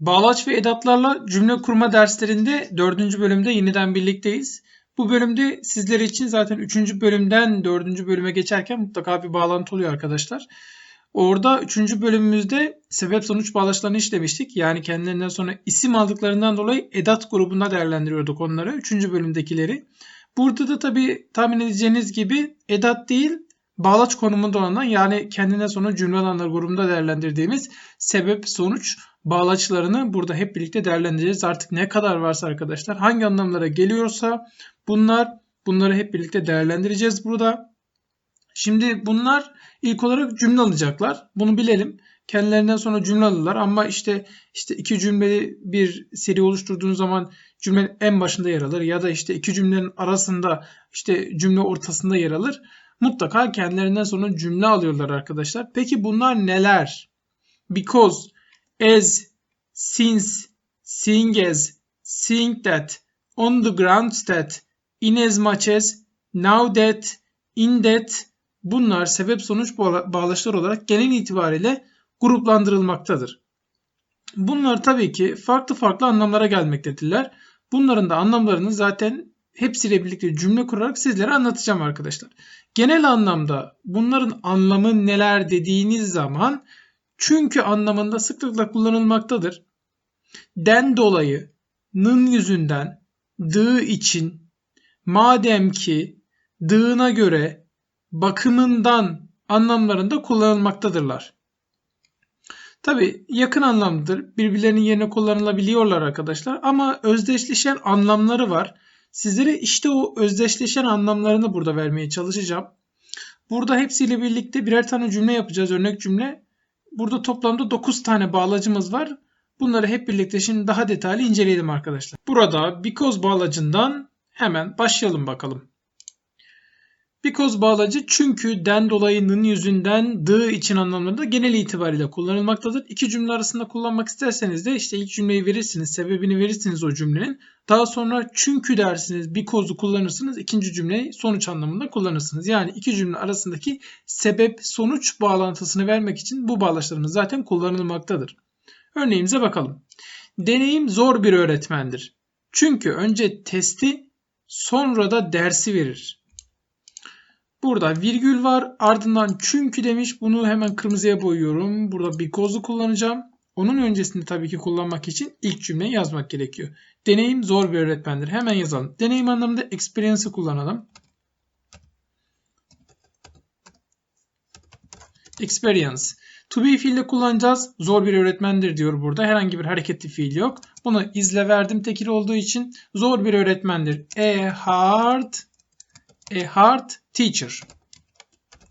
Bağlaç ve edatlarla cümle kurma derslerinde 4. bölümde yeniden birlikteyiz. Bu bölümde sizler için zaten 3. bölümden 4. bölüme geçerken mutlaka bir bağlantı oluyor arkadaşlar. Orada 3. bölümümüzde sebep sonuç bağlaçlarını işlemiştik. Yani kendilerinden sonra isim aldıklarından dolayı edat grubunda değerlendiriyorduk onları. 3. bölümdekileri. Burada da tabi tahmin edeceğiniz gibi edat değil bağlaç konumunda olan yani kendine sonra cümle alanlar grubunda değerlendirdiğimiz sebep sonuç bağlaçlarını burada hep birlikte değerlendireceğiz. Artık ne kadar varsa arkadaşlar hangi anlamlara geliyorsa bunlar bunları hep birlikte değerlendireceğiz burada. Şimdi bunlar ilk olarak cümle alacaklar. Bunu bilelim. Kendilerinden sonra cümle alırlar ama işte işte iki cümleli bir seri oluşturduğunuz zaman cümlenin en başında yer alır ya da işte iki cümlenin arasında işte cümle ortasında yer alır. Mutlaka kendilerinden sonra cümle alıyorlar arkadaşlar. Peki bunlar neler? Because, as, since, seeing as, seeing that, on the grounds that, in as much as, now that, in that bunlar sebep sonuç bağlaçlar olarak genel itibariyle gruplandırılmaktadır. Bunlar tabii ki farklı farklı anlamlara gelmektedirler. Bunların da anlamlarını zaten hepsiyle birlikte cümle kurarak sizlere anlatacağım arkadaşlar. Genel anlamda bunların anlamı neler dediğiniz zaman çünkü anlamında sıklıkla kullanılmaktadır. Den dolayı, nın yüzünden, dığı için, madem ki, dığına göre, bakımından anlamlarında kullanılmaktadırlar. Tabi yakın anlamdır. Birbirlerinin yerine kullanılabiliyorlar arkadaşlar. Ama özdeşleşen anlamları var. Sizlere işte o özdeşleşen anlamlarını burada vermeye çalışacağım. Burada hepsiyle birlikte birer tane cümle yapacağız. Örnek cümle. Burada toplamda 9 tane bağlacımız var. Bunları hep birlikte şimdi daha detaylı inceleyelim arkadaşlar. Burada because bağlacından hemen başlayalım bakalım. Because bağlacı çünkü den dolayının yüzünden dı için anlamlarında genel itibariyle kullanılmaktadır. İki cümle arasında kullanmak isterseniz de işte ilk cümleyi verirsiniz, sebebini verirsiniz o cümlenin. Daha sonra çünkü dersiniz, because'u kullanırsınız. ikinci cümleyi sonuç anlamında kullanırsınız. Yani iki cümle arasındaki sebep sonuç bağlantısını vermek için bu bağlaçlarımız zaten kullanılmaktadır. Örneğimize bakalım. Deneyim zor bir öğretmendir. Çünkü önce testi sonra da dersi verir. Burada virgül var. Ardından çünkü demiş. Bunu hemen kırmızıya boyuyorum. Burada because'u kullanacağım. Onun öncesinde tabii ki kullanmak için ilk cümleyi yazmak gerekiyor. Deneyim zor bir öğretmendir. Hemen yazalım. Deneyim anlamında experience'ı kullanalım. Experience. To be fiille kullanacağız. Zor bir öğretmendir diyor burada. Herhangi bir hareketli fiil yok. Bunu izle verdim tekil olduğu için zor bir öğretmendir. A hard A hard teacher.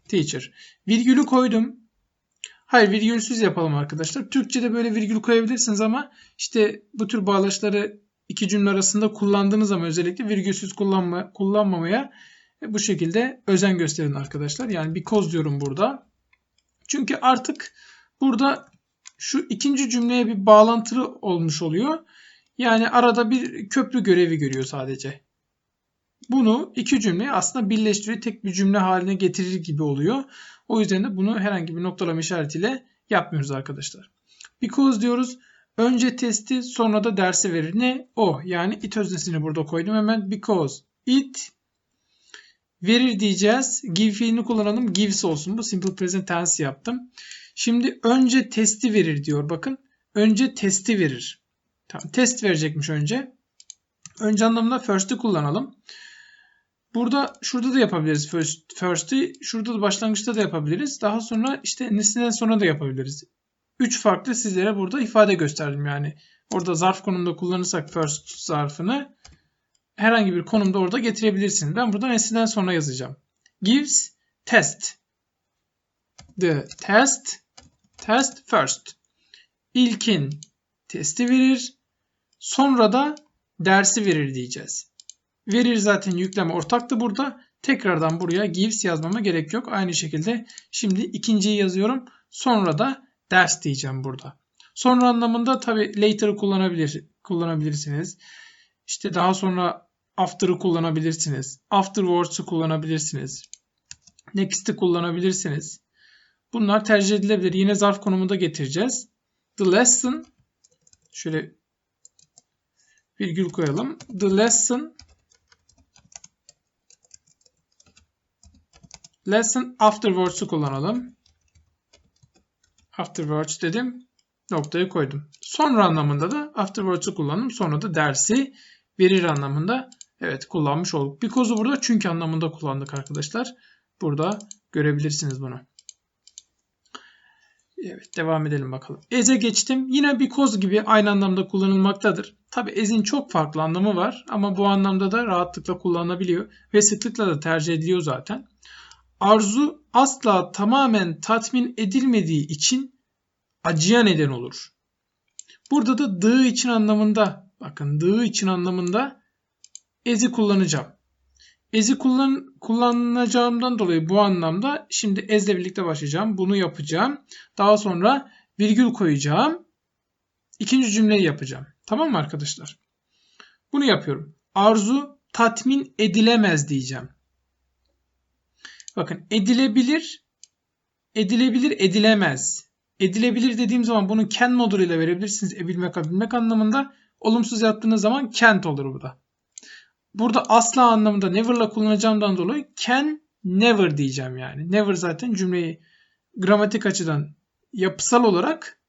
Teacher. Virgülü koydum. Hayır virgülsüz yapalım arkadaşlar. Türkçe'de böyle virgül koyabilirsiniz ama işte bu tür bağlaçları iki cümle arasında kullandığınız zaman özellikle virgülsüz kullanma, kullanmamaya bu şekilde özen gösterin arkadaşlar. Yani bir koz diyorum burada. Çünkü artık burada şu ikinci cümleye bir bağlantılı olmuş oluyor. Yani arada bir köprü görevi görüyor sadece. Bunu iki cümleyi aslında birleştiriyor. Tek bir cümle haline getirir gibi oluyor. O yüzden de bunu herhangi bir noktalama işaretiyle yapmıyoruz arkadaşlar. Because diyoruz. Önce testi sonra da dersi verir. Ne? O. Yani it öznesini burada koydum hemen. Because it verir diyeceğiz. Give fiilini kullanalım. Gives olsun. Bu simple present tense yaptım. Şimdi önce testi verir diyor. Bakın. Önce testi verir. Tamam. Test verecekmiş önce. Önce anlamında first'ı kullanalım. Burada şurada da yapabiliriz first, first'i. Şurada da başlangıçta da yapabiliriz. Daha sonra işte nesneden sonra da yapabiliriz. Üç farklı sizlere burada ifade gösterdim yani. Orada zarf konumda kullanırsak first zarfını herhangi bir konumda orada getirebilirsiniz. Ben burada nesneden sonra yazacağım. Gives test. The test test first. İlkin testi verir. Sonra da dersi verir diyeceğiz. Verir zaten yükleme ortaktı burada. Tekrardan buraya gives yazmama gerek yok. Aynı şekilde şimdi ikinciyi yazıyorum. Sonra da ders diyeceğim burada. Sonra anlamında tabi later'ı kullanabilir, kullanabilirsiniz. İşte daha sonra after'ı kullanabilirsiniz. Afterwards'ı kullanabilirsiniz. Next'i kullanabilirsiniz. Bunlar tercih edilebilir. Yine zarf konumunda getireceğiz. The lesson Şöyle virgül koyalım. The lesson lesson afterwards'u kullanalım. Afterwards dedim. Noktayı koydum. Sonra anlamında da afterwards'u kullandım. Sonra da dersi verir anlamında evet kullanmış olduk. Because'u burada çünkü anlamında kullandık arkadaşlar. Burada görebilirsiniz bunu. Evet devam edelim bakalım. Ez'e geçtim. Yine because gibi aynı anlamda kullanılmaktadır. Tabi ez'in çok farklı anlamı var ama bu anlamda da rahatlıkla kullanılabiliyor ve sıklıkla da tercih ediliyor zaten. Arzu asla tamamen tatmin edilmediği için acıya neden olur. Burada da dığı için anlamında bakın dığı için anlamında ez'i kullanacağım. Ez'i kullan, kullanacağımdan dolayı bu anlamda şimdi ez'le birlikte başlayacağım. Bunu yapacağım. Daha sonra virgül koyacağım. İkinci cümleyi yapacağım. Tamam mı arkadaşlar? Bunu yapıyorum. Arzu tatmin edilemez diyeceğim. Bakın edilebilir, edilebilir, edilemez. Edilebilir dediğim zaman bunu can modülüyle verebilirsiniz. Ebilmek, abilmek anlamında. Olumsuz yaptığınız zaman can't olur bu da. Burada asla anlamında never'la kullanacağımdan dolayı can never diyeceğim yani. Never zaten cümleyi gramatik açıdan yapısal olarak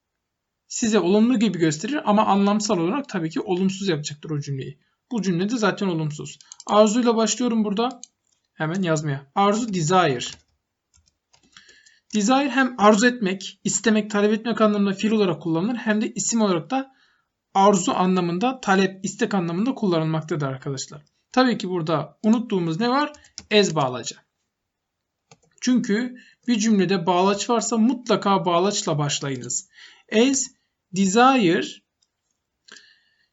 size olumlu gibi gösterir ama anlamsal olarak tabii ki olumsuz yapacaktır o cümleyi. Bu cümle de zaten olumsuz. Arzuyla başlıyorum burada. Hemen yazmaya. Arzu desire. Desire hem arzu etmek, istemek, talep etmek anlamında fiil olarak kullanılır hem de isim olarak da arzu anlamında, talep, istek anlamında kullanılmaktadır arkadaşlar. Tabii ki burada unuttuğumuz ne var? Ez bağlacı. Çünkü bir cümlede bağlaç varsa mutlaka bağlaçla başlayınız. As, desire.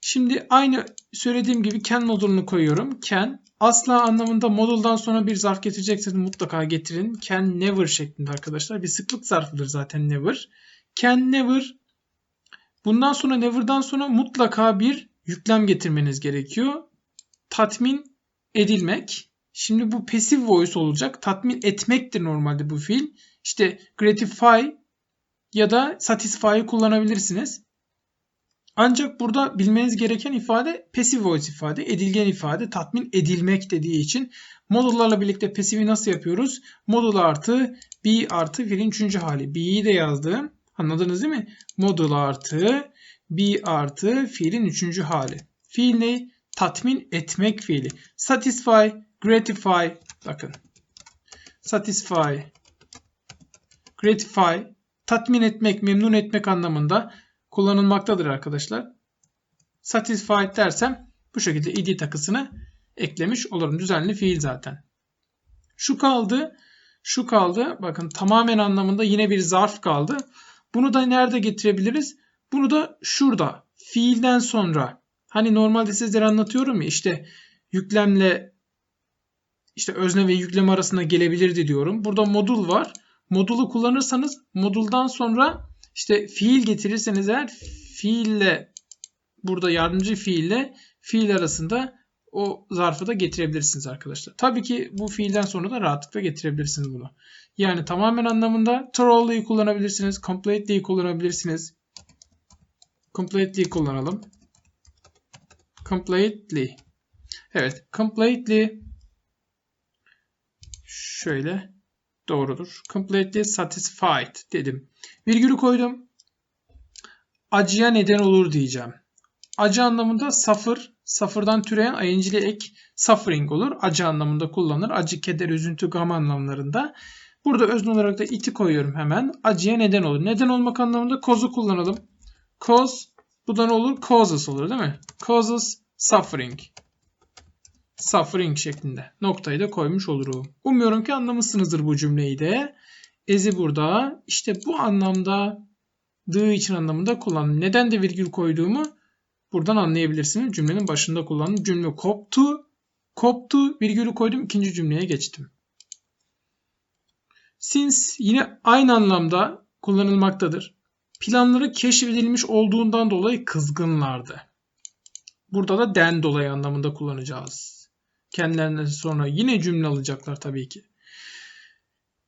Şimdi aynı söylediğim gibi can modulunu koyuyorum. Can asla anlamında moduldan sonra bir zarf getirecekseniz mutlaka getirin. Can never şeklinde arkadaşlar. Bir sıklık zarfıdır zaten never. Can never. Bundan sonra never'dan sonra mutlaka bir yüklem getirmeniz gerekiyor tatmin edilmek. Şimdi bu passive voice olacak. Tatmin etmektir normalde bu fiil. İşte gratify ya da satisfy'ı kullanabilirsiniz. Ancak burada bilmeniz gereken ifade passive voice ifade, edilgen ifade, tatmin edilmek dediği için modullarla birlikte passive'i nasıl yapıyoruz? Modul artı be artı fiilin üçüncü hali. Be'yi de yazdım. Anladınız değil mi? Modul artı be artı fiilin üçüncü hali. Fiil ne? tatmin etmek fiili. Satisfy, gratify bakın. Satisfy, gratify tatmin etmek, memnun etmek anlamında kullanılmaktadır arkadaşlar. Satisfied dersem bu şekilde id takısını eklemiş olurum. Düzenli fiil zaten. Şu kaldı. Şu kaldı. Bakın tamamen anlamında yine bir zarf kaldı. Bunu da nerede getirebiliriz? Bunu da şurada. Fiilden sonra Hani normalde sizlere anlatıyorum ya işte yüklemle işte özne ve yüklem arasında gelebilirdi diyorum. Burada modul var. Modulu kullanırsanız moduldan sonra işte fiil getirirseniz eğer fiille burada yardımcı fiille fiil arasında o zarfı da getirebilirsiniz arkadaşlar. Tabii ki bu fiilden sonra da rahatlıkla getirebilirsiniz bunu. Yani tamamen anlamında thoroughly'yi kullanabilirsiniz. Completely'yi kullanabilirsiniz. Completely'yi kullanalım. Completely. Evet. Completely şöyle doğrudur. Completely satisfied dedim. Virgülü koydum. Acıya neden olur diyeceğim. Acı anlamında suffer, suffer'dan türeyen ing'li ek suffering olur. Acı anlamında kullanılır. Acı, keder, üzüntü, gam anlamlarında. Burada özne olarak da iti koyuyorum hemen. Acıya neden olur. Neden olmak anlamında cause'u kullanalım. Cause bu da ne olur? Causes olur değil mi? Causes suffering. Suffering şeklinde. Noktayı da koymuş olurum. Umuyorum ki anlamışsınızdır bu cümleyi de. Ezi burada. İşte bu anlamda dı için anlamında kullandım. Neden de virgül koyduğumu buradan anlayabilirsiniz. Cümlenin başında kullandım. Cümle koptu. Koptu. Virgülü koydum. ikinci cümleye geçtim. Since yine aynı anlamda kullanılmaktadır. Planları keşfedilmiş olduğundan dolayı kızgınlardı. Burada da den dolayı anlamında kullanacağız. Kendilerinden sonra yine cümle alacaklar tabii ki.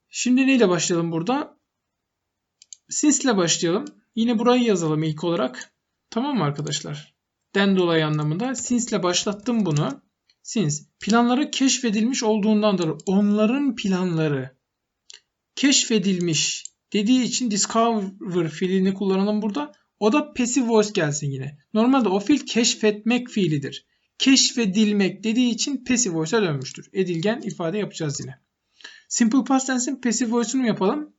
Şimdi neyle başlayalım burada? Since ile başlayalım. Yine burayı yazalım ilk olarak. Tamam mı arkadaşlar? Den dolayı anlamında since ile başlattım bunu. Since planları keşfedilmiş olduğundandır. Onların planları keşfedilmiş dediği için discover fiilini kullanalım burada. O da passive voice gelsin yine. Normalde o fiil keşfetmek fiilidir. Keşfedilmek dediği için passive voice'a dönmüştür. Edilgen ifade yapacağız yine. Simple past tense'in passive voice'unu yapalım.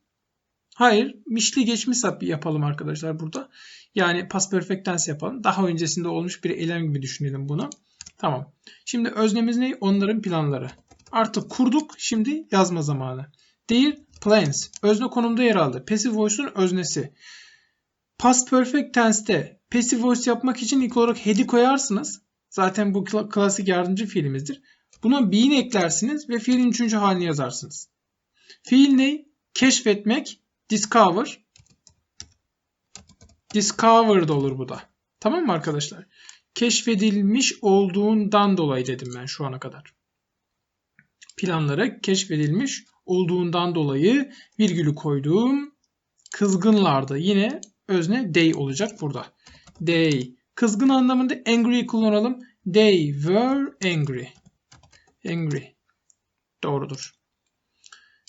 Hayır, mişli geçmiş yapalım arkadaşlar burada. Yani past perfect tense yapalım. Daha öncesinde olmuş bir eylem gibi düşünelim bunu. Tamam. Şimdi öznemiz ne? Onların planları. Artık kurduk. Şimdi yazma zamanı. Their plans. Özne konumda yer aldı. Passive voice'un öznesi. Past perfect tense'te passive voice yapmak için ilk olarak head'i koyarsınız. Zaten bu klasik yardımcı fiilimizdir. Buna be'in eklersiniz ve fiilin üçüncü halini yazarsınız. Fiil ne? Keşfetmek. Discover. Discovered olur bu da. Tamam mı arkadaşlar? Keşfedilmiş olduğundan dolayı dedim ben şu ana kadar. Planlara keşfedilmiş olduğundan dolayı virgülü koyduğum kızgınlardı. Yine özne they olacak burada. They. Kızgın anlamında angry kullanalım. They were angry. Angry. Doğrudur.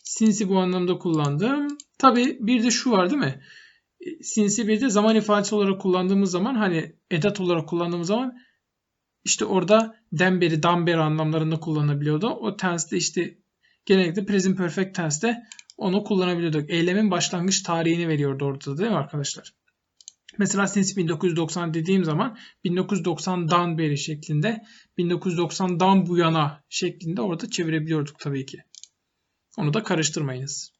Since'i bu anlamda kullandım. Tabi bir de şu var değil mi? Since'i bir de zaman ifadesi olarak kullandığımız zaman hani edat olarak kullandığımız zaman işte orada demberi, damberi anlamlarında kullanabiliyordu. O tense'de işte genellikle present perfect tense'de onu kullanabiliyorduk. Eylemin başlangıç tarihini veriyordu orada değil mi arkadaşlar? Mesela since 1990 dediğim zaman 1990'dan beri şeklinde 1990'dan bu yana şeklinde orada çevirebiliyorduk tabii ki. Onu da karıştırmayınız.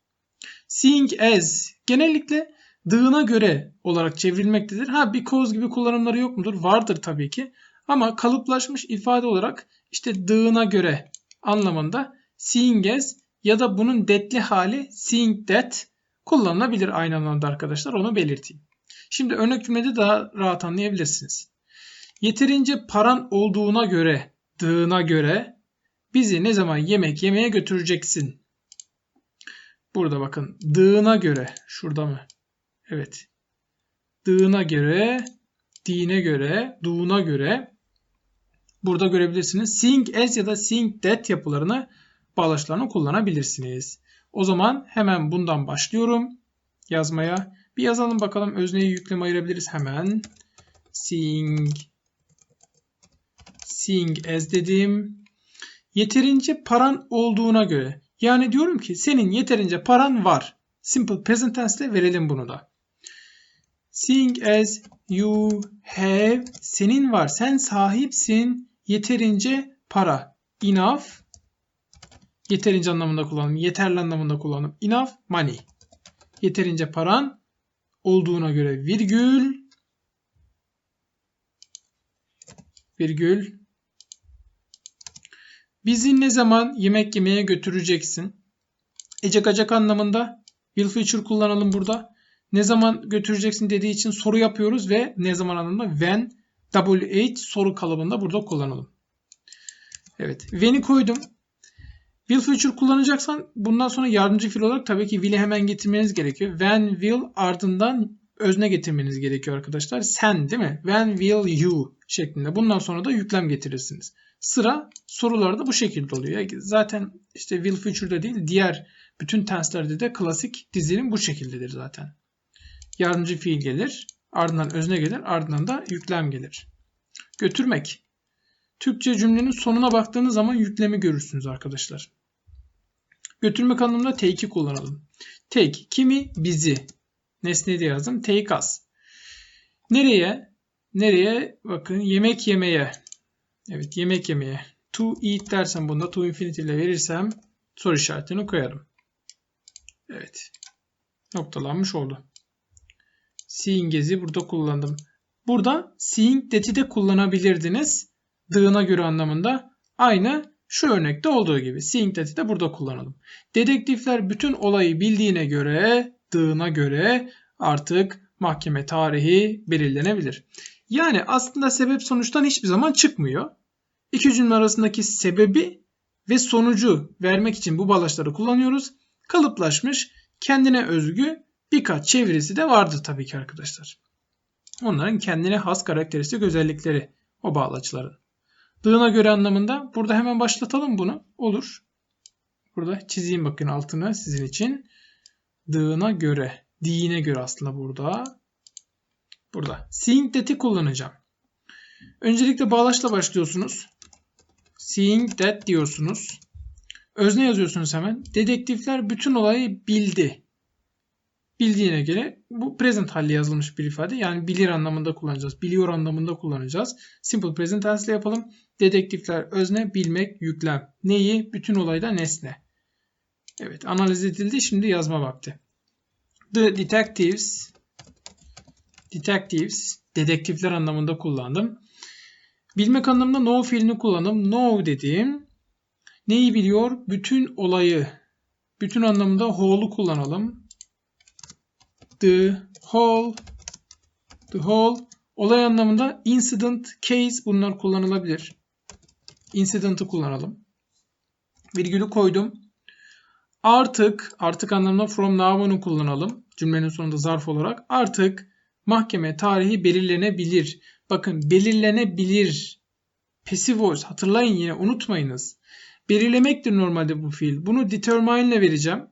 Seeing as genellikle dığına göre olarak çevrilmektedir. Ha because gibi kullanımları yok mudur? Vardır tabii ki. Ama kalıplaşmış ifade olarak işte dığına göre anlamında seeing as ya da bunun detli hali seeing that kullanılabilir aynı anlamda arkadaşlar. Onu belirteyim. Şimdi örnek cümlede daha rahat anlayabilirsiniz. Yeterince paran olduğuna göre, dığına göre bizi ne zaman yemek yemeye götüreceksin? Burada bakın dığına göre şurada mı? Evet. Dığına göre, dine göre, duğuna göre burada görebilirsiniz. Seeing as ya da seeing that yapılarını bağlaçlarını kullanabilirsiniz. O zaman hemen bundan başlıyorum yazmaya. Bir yazalım bakalım özneyi yükleme ayırabiliriz hemen. Seeing seeing as dedim. Yeterince paran olduğuna göre. Yani diyorum ki senin yeterince paran var. Simple present tense ile verelim bunu da. Seeing as you have senin var. Sen sahipsin. Yeterince para. Enough yeterince anlamında kullanım. Yeterli anlamında kullanım. Enough money. Yeterince paran olduğuna göre virgül virgül bizi ne zaman yemek yemeye götüreceksin? Ecek acak anlamında will feature kullanalım burada. Ne zaman götüreceksin dediği için soru yapıyoruz ve ne zaman anlamında when W8 soru kalıbında burada kullanalım. Evet. When'i koydum. Will future kullanacaksan bundan sonra yardımcı fiil olarak tabii ki will'i hemen getirmeniz gerekiyor. When will ardından özne getirmeniz gerekiyor arkadaşlar. Sen değil mi? When will you şeklinde. Bundan sonra da yüklem getirirsiniz. Sıra sorularda bu şekilde oluyor. Zaten işte will future'da değil diğer bütün tenslerde de klasik dizilim bu şekildedir zaten. Yardımcı fiil gelir. Ardından özne gelir. Ardından da yüklem gelir. Götürmek. Türkçe cümlenin sonuna baktığınız zaman yüklemi görürsünüz arkadaşlar. Götürmek anlamında take'i kullanalım. Take kimi? Bizi. Nesne diye yazdım. Take us. Nereye? Nereye? Bakın yemek yemeye. Evet yemek yemeye. To eat dersem bunda to infinity ile verirsem soru işaretini koyarım. Evet. Noktalanmış oldu. Seeing gezi burada kullandım. Burada seeing that'i de kullanabilirdiniz. Dığına göre anlamında. Aynı şu örnekte olduğu gibi seeing that'i de burada kullanalım. Dedektifler bütün olayı bildiğine göre, dığına göre artık mahkeme tarihi belirlenebilir. Yani aslında sebep sonuçtan hiçbir zaman çıkmıyor. İki cümle arasındaki sebebi ve sonucu vermek için bu bağlaçları kullanıyoruz. Kalıplaşmış, kendine özgü birkaç çevirisi de vardır tabii ki arkadaşlar. Onların kendine has karakteristik özellikleri o bağlaçların. Dığına göre anlamında burada hemen başlatalım bunu. Olur. Burada çizeyim bakın altına sizin için. Dığına göre. Dine göre aslında burada. Burada. Seeing that'i kullanacağım. Öncelikle bağlaçla başlıyorsunuz. Seeing that diyorsunuz. Özne yazıyorsunuz hemen. Dedektifler bütün olayı bildi. Bildiğine göre bu present halde yazılmış bir ifade. Yani bilir anlamında kullanacağız. Biliyor anlamında kullanacağız. Simple present tense ile yapalım. Dedektifler özne, bilmek, yüklem. Neyi? Bütün olayda nesne. Evet analiz edildi. Şimdi yazma vakti. The detectives detectives dedektifler anlamında kullandım. Bilmek anlamında know fiilini kullandım. Know dediğim neyi biliyor? Bütün olayı. Bütün anlamında whole'u kullanalım. The whole the whole olay anlamında incident, case bunlar kullanılabilir. Incident'ı kullanalım. Virgülü koydum. Artık, artık anlamında from now on'u kullanalım. Cümlenin sonunda zarf olarak. Artık mahkeme tarihi belirlenebilir. Bakın belirlenebilir. Passive voice hatırlayın yine unutmayınız. Belirlemektir normalde bu fiil. Bunu determine ile vereceğim.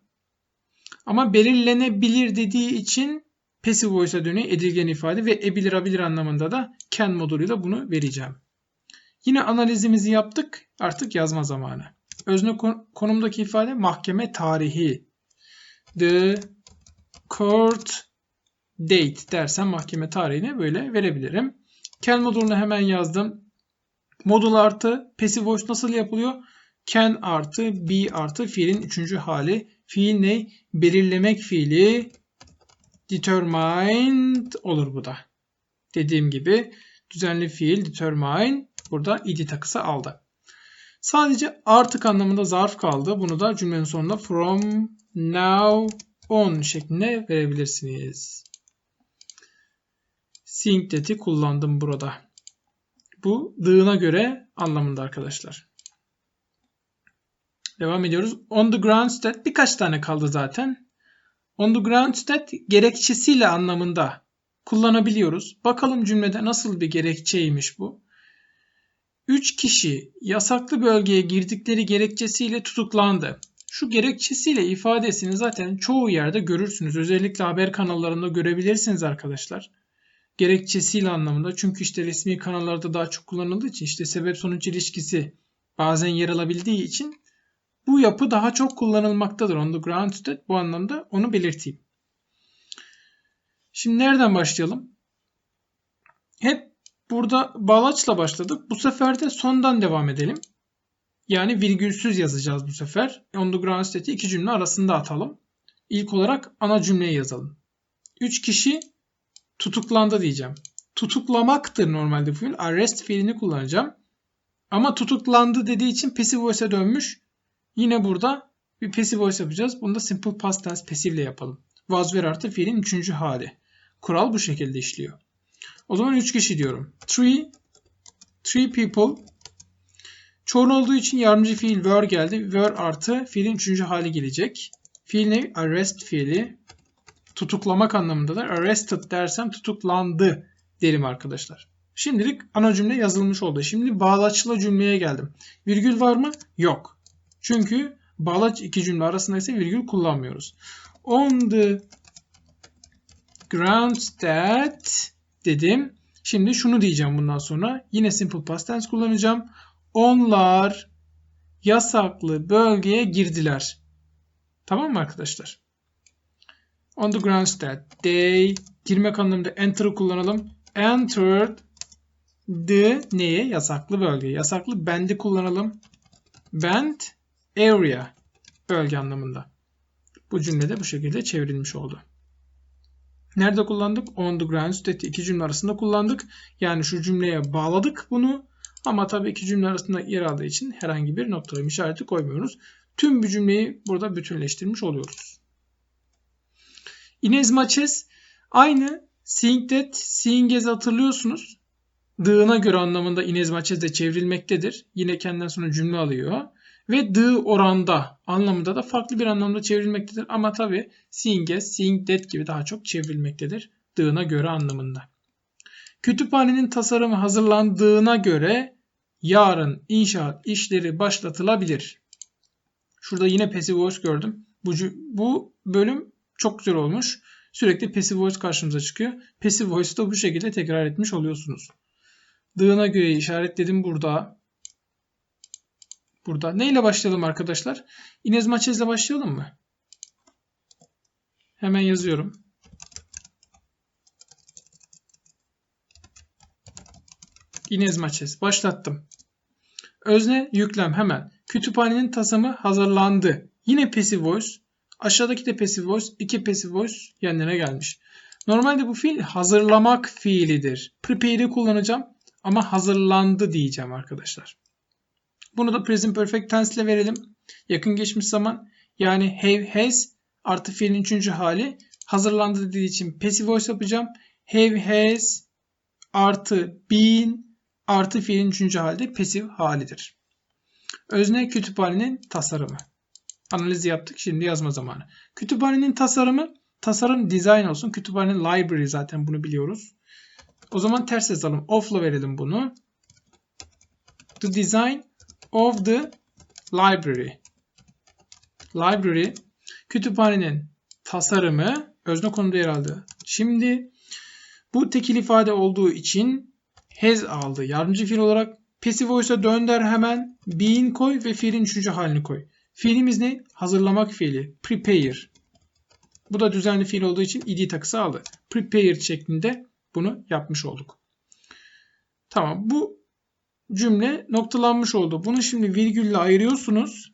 Ama belirlenebilir dediği için passive voice'a dönüyor edilgen ifade ve ebilir abilir anlamında da can moduluyla bunu vereceğim. Yine analizimizi yaptık. Artık yazma zamanı. Özne konumdaki ifade mahkeme tarihi. The court date dersem mahkeme tarihini böyle verebilirim. Can modulunu hemen yazdım. Modul artı passive voice nasıl yapılıyor? Can artı be artı fiilin üçüncü hali. Fiil ne? Belirlemek fiili determined olur bu da. Dediğim gibi düzenli fiil determine burada id takısı aldı. Sadece artık anlamında zarf kaldı. Bunu da cümlenin sonunda from now on şeklinde verebilirsiniz. That'i kullandım burada. Bu dığına göre anlamında arkadaşlar. Devam ediyoruz. On the grounds that birkaç tane kaldı zaten. On the grounds that gerekçesiyle anlamında kullanabiliyoruz. Bakalım cümlede nasıl bir gerekçeymiş bu. 3 kişi yasaklı bölgeye girdikleri gerekçesiyle tutuklandı. Şu gerekçesiyle ifadesini zaten çoğu yerde görürsünüz. Özellikle haber kanallarında görebilirsiniz arkadaşlar. Gerekçesiyle anlamında. Çünkü işte resmi kanallarda daha çok kullanıldığı için işte sebep sonuç ilişkisi bazen yer alabildiği için bu yapı daha çok kullanılmaktadır. On the ground bu anlamda onu belirteyim. Şimdi nereden başlayalım? Hep burada bağlaçla başladık. Bu sefer de sondan devam edelim. Yani virgülsüz yazacağız bu sefer. On ground state'i iki cümle arasında atalım. İlk olarak ana cümleyi yazalım. Üç kişi tutuklandı diyeceğim. Tutuklamaktır normalde bu fiil. Arrest fiilini kullanacağım. Ama tutuklandı dediği için passive voice'e dönmüş. Yine burada bir passive voice yapacağız. Bunu da simple past tense passive ile yapalım. Was were artı fiilin üçüncü hali. Kural bu şekilde işliyor. O zaman üç kişi diyorum. Three, three people. Çoğun olduğu için yardımcı fiil were geldi. Were artı fiilin üçüncü hali gelecek. Fiil ne? Arrest fiili. Tutuklamak anlamındadır. Arrested dersem tutuklandı derim arkadaşlar. Şimdilik ana cümle yazılmış oldu. Şimdi bağlaçlı cümleye geldim. Virgül var mı? Yok. Çünkü bağlaç iki cümle arasında ise virgül kullanmıyoruz. On the ground that dedim. Şimdi şunu diyeceğim bundan sonra. Yine simple past tense kullanacağım. Onlar yasaklı bölgeye girdiler. Tamam mı arkadaşlar? On the grounds that they girmek anlamında enter'ı kullanalım. Entered the neye? Yasaklı bölge. Yasaklı bendi kullanalım. Band area bölge anlamında. Bu cümlede bu şekilde çevrilmiş oldu. Nerede kullandık? On the ground state iki cümle arasında kullandık. Yani şu cümleye bağladık bunu. Ama tabii iki cümle arasında yer aldığı için herhangi bir noktalama işareti koymuyoruz. Tüm bir cümleyi burada bütünleştirmiş oluyoruz. Inez Maches aynı seeing that, seeing as hatırlıyorsunuz. Dığına göre anlamında Inez Maches de çevrilmektedir. Yine kendinden sonra cümle alıyor ve the oranda anlamında da farklı bir anlamda çevrilmektedir. Ama tabi seeing as, seeing that gibi daha çok çevrilmektedir. The'ına göre anlamında. Kütüphanenin tasarımı hazırlandığına göre yarın inşaat işleri başlatılabilir. Şurada yine passive voice gördüm. Bu, bu bölüm çok güzel olmuş. Sürekli passive voice karşımıza çıkıyor. Passive voice'u da bu şekilde tekrar etmiş oluyorsunuz. Dığına göre işaretledim burada. Burada. Neyle başlayalım arkadaşlar? Inez Maçez'le başlayalım mı? Hemen yazıyorum. Inez Maçez. Başlattım. Özne yüklem hemen. Kütüphanenin tasarımı hazırlandı. Yine passive voice. Aşağıdaki de passive voice. iki passive voice yanına gelmiş. Normalde bu fiil hazırlamak fiilidir. Prepare'i kullanacağım ama hazırlandı diyeceğim arkadaşlar. Bunu da present perfect tense ile verelim. Yakın geçmiş zaman yani have has artı fiilin üçüncü hali hazırlandı dediği için passive voice yapacağım. Have has artı been artı fiilin üçüncü halde passive halidir. Özne kütüphanenin tasarımı. Analizi yaptık. Şimdi yazma zamanı. Kütüphanenin tasarımı tasarım design olsun. Kütüphane library zaten bunu biliyoruz. O zaman ters yazalım. Off'la verelim bunu. The design of the library. Library kütüphanenin tasarımı özne konuda yer aldı. Şimdi bu tekil ifade olduğu için has aldı. Yardımcı fiil olarak passive voice'a dönder hemen being koy ve fiilin üçüncü halini koy. Fiilimiz ne? Hazırlamak fiili. Prepare. Bu da düzenli fiil olduğu için id takısı aldı. Prepare şeklinde bunu yapmış olduk. Tamam bu cümle noktalanmış oldu. Bunu şimdi virgülle ayırıyorsunuz.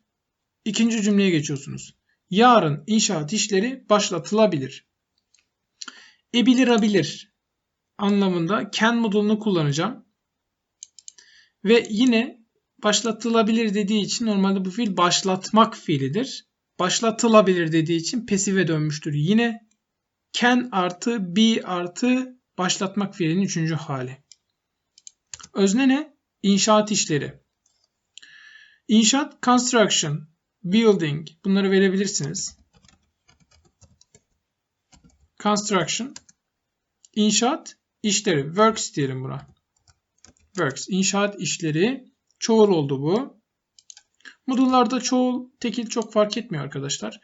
İkinci cümleye geçiyorsunuz. Yarın inşaat işleri başlatılabilir. Ebilir abilir anlamında can modulunu kullanacağım. Ve yine başlatılabilir dediği için normalde bu fiil başlatmak fiilidir. Başlatılabilir dediği için pasive dönmüştür. Yine can artı be artı başlatmak fiilinin üçüncü hali. Özne ne? İnşaat işleri. İnşaat, construction, building bunları verebilirsiniz. Construction, inşaat işleri, works diyelim buna. Works, inşaat işleri, çoğul oldu bu. Modullarda çoğul, tekil çok fark etmiyor arkadaşlar.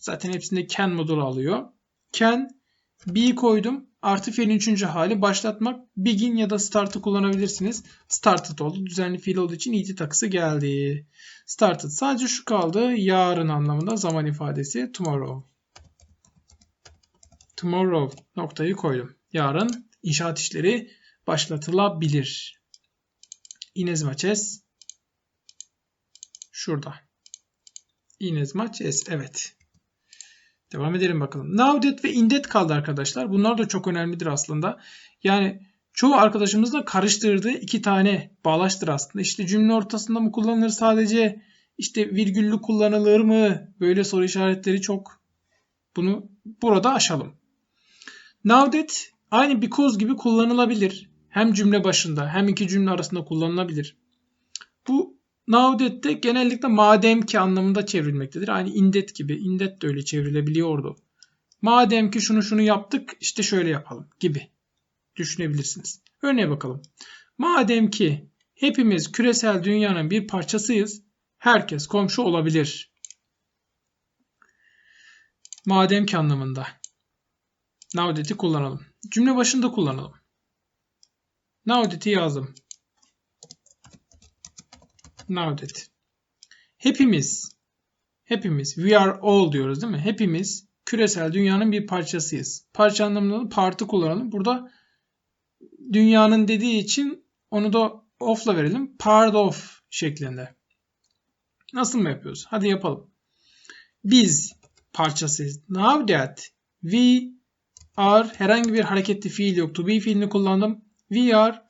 Zaten hepsinde can modulu alıyor. Can, be koydum. Artı fiilin üçüncü hali başlatmak. Begin ya da start'ı kullanabilirsiniz. Started oldu. Düzenli fiil olduğu için ed takısı geldi. Started. Sadece şu kaldı. Yarın anlamında zaman ifadesi tomorrow. Tomorrow noktayı koydum. Yarın inşaat işleri başlatılabilir. Inez maçes şurada. Inez maçes evet. Devam edelim bakalım. Now that ve in that kaldı arkadaşlar. Bunlar da çok önemlidir aslında. Yani çoğu arkadaşımız da karıştırdığı iki tane bağlaçtır aslında. İşte cümle ortasında mı kullanılır sadece işte virgüllü kullanılır mı? Böyle soru işaretleri çok. Bunu burada aşalım. Now that aynı because gibi kullanılabilir. Hem cümle başında hem iki cümle arasında kullanılabilir. Bu that de genellikle madem ki anlamında çevrilmektedir. Aynı indet gibi. Indet de öyle çevrilebiliyordu. Madem ki şunu şunu yaptık işte şöyle yapalım gibi düşünebilirsiniz. Örneğe bakalım. Madem ki hepimiz küresel dünyanın bir parçasıyız, herkes komşu olabilir. Madem ki anlamında. Now kullanalım. Cümle başında kullanalım. Now yazdım. That. Hepimiz, hepimiz, we are all diyoruz değil mi? Hepimiz küresel dünyanın bir parçasıyız. Parça anlamında partı kullanalım. Burada dünyanın dediği için onu da off'la verelim. Part of şeklinde. Nasıl mı yapıyoruz? Hadi yapalım. Biz parçasıyız. Now that we are herhangi bir hareketli fiil yok. To be fiilini kullandım. We are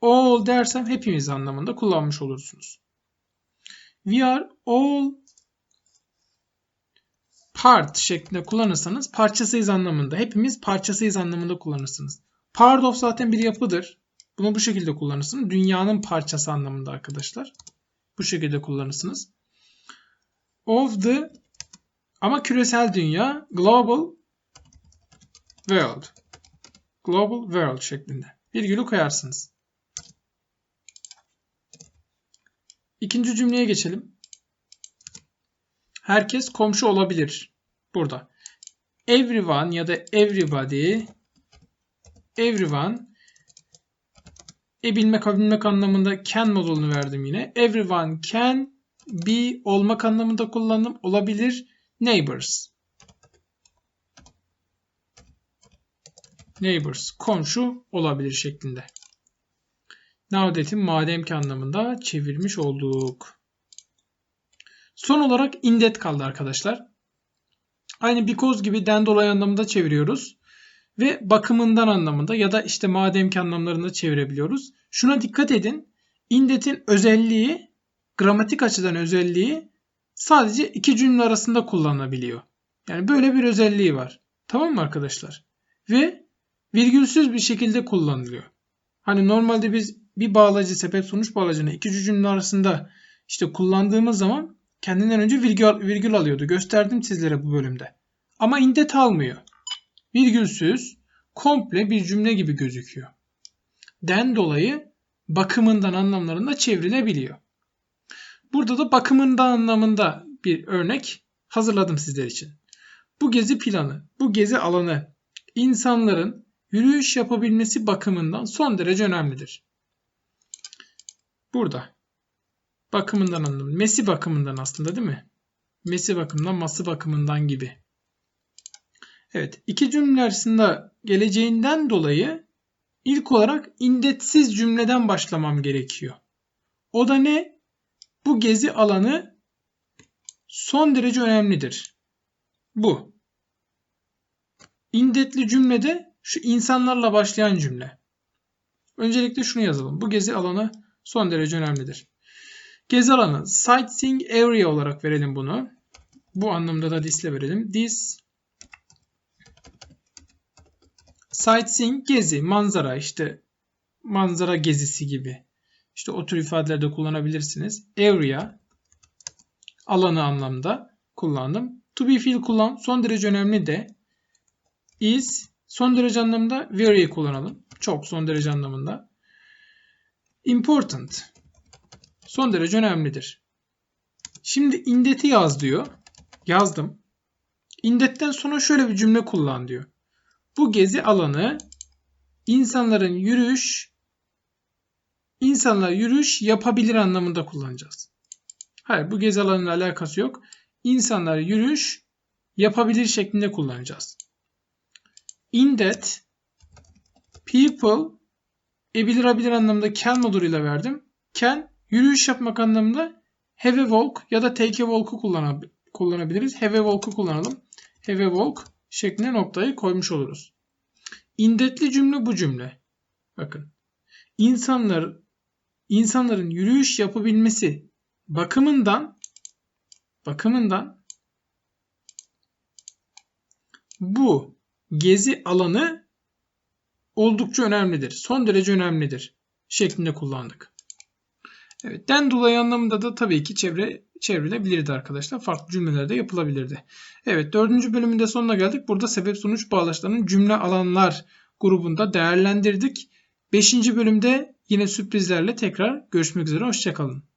all dersem hepimiz anlamında kullanmış olursunuz. We are all part şeklinde kullanırsanız parçasıyız anlamında. Hepimiz parçasıyız anlamında kullanırsınız. Part of zaten bir yapıdır. Bunu bu şekilde kullanırsınız. Dünyanın parçası anlamında arkadaşlar. Bu şekilde kullanırsınız. Of the ama küresel dünya global world. Global world şeklinde. Virgülü koyarsınız. İkinci cümleye geçelim. Herkes komşu olabilir. Burada. Everyone ya da everybody everyone e bilmek bilmek anlamında can modulunu verdim yine. Everyone can be olmak anlamında kullandım. Olabilir. Neighbors. Neighbors. Komşu olabilir şeklinde. Now'det'in madem ki anlamında çevirmiş olduk. Son olarak indet kaldı arkadaşlar. Aynı because gibi den dolayı anlamında çeviriyoruz. Ve bakımından anlamında ya da işte madem ki anlamlarında çevirebiliyoruz. Şuna dikkat edin. Indet'in özelliği, gramatik açıdan özelliği sadece iki cümle arasında kullanılabiliyor. Yani böyle bir özelliği var. Tamam mı arkadaşlar? Ve virgülsüz bir şekilde kullanılıyor. Hani normalde biz bir bağlacı, sebep sonuç bağlacını iki cümle arasında işte kullandığımız zaman kendinden önce virgül, virgül alıyordu. Gösterdim sizlere bu bölümde. Ama indet almıyor. Virgülsüz, komple bir cümle gibi gözüküyor. Den dolayı bakımından anlamlarında çevrilebiliyor. Burada da bakımından anlamında bir örnek hazırladım sizler için. Bu gezi planı, bu gezi alanı insanların yürüyüş yapabilmesi bakımından son derece önemlidir. Burada bakımından anlamı, mesi bakımından aslında değil mi? Mesi bakımından, ması bakımından gibi. Evet, iki cümle arasında geleceğinden dolayı ilk olarak indetsiz cümleden başlamam gerekiyor. O da ne? Bu gezi alanı son derece önemlidir. Bu. İndetli cümlede şu insanlarla başlayan cümle. Öncelikle şunu yazalım. Bu gezi alanı son derece önemlidir. Gezi alanı sightseeing area olarak verelim bunu. Bu anlamda da this'le verelim. This sightseeing gezi, manzara işte manzara gezisi gibi. İşte o tür ifadelerde kullanabilirsiniz. Area alanı anlamda kullandım. To be fiil kullan son derece önemli de is son derece anlamda very kullanalım. Çok son derece anlamında. Important son derece önemlidir. Şimdi indeti yaz diyor. Yazdım. İndetten sonra şöyle bir cümle kullan diyor. Bu gezi alanı insanların yürüyüş insanlar yürüyüş yapabilir anlamında kullanacağız. Hayır bu gezi alanıyla alakası yok. İnsanlar yürüyüş yapabilir şeklinde kullanacağız. In that people e bilir abilir anlamında can moduluyla verdim. Can yürüyüş yapmak anlamında have a walk ya da take a walk'u kullanabiliriz. Have a walk'u kullanalım. Have a walk şeklinde noktayı koymuş oluruz. İndetli cümle bu cümle. Bakın. İnsanlar insanların yürüyüş yapabilmesi bakımından bakımından bu gezi alanı oldukça önemlidir. Son derece önemlidir şeklinde kullandık. Evet, den dolayı anlamında da tabii ki çevre çevrilebilirdi arkadaşlar. Farklı cümlelerde yapılabilirdi. Evet dördüncü bölümün de sonuna geldik. Burada sebep sonuç bağlaçlarının cümle alanlar grubunda değerlendirdik. Beşinci bölümde yine sürprizlerle tekrar görüşmek üzere. Hoşçakalın.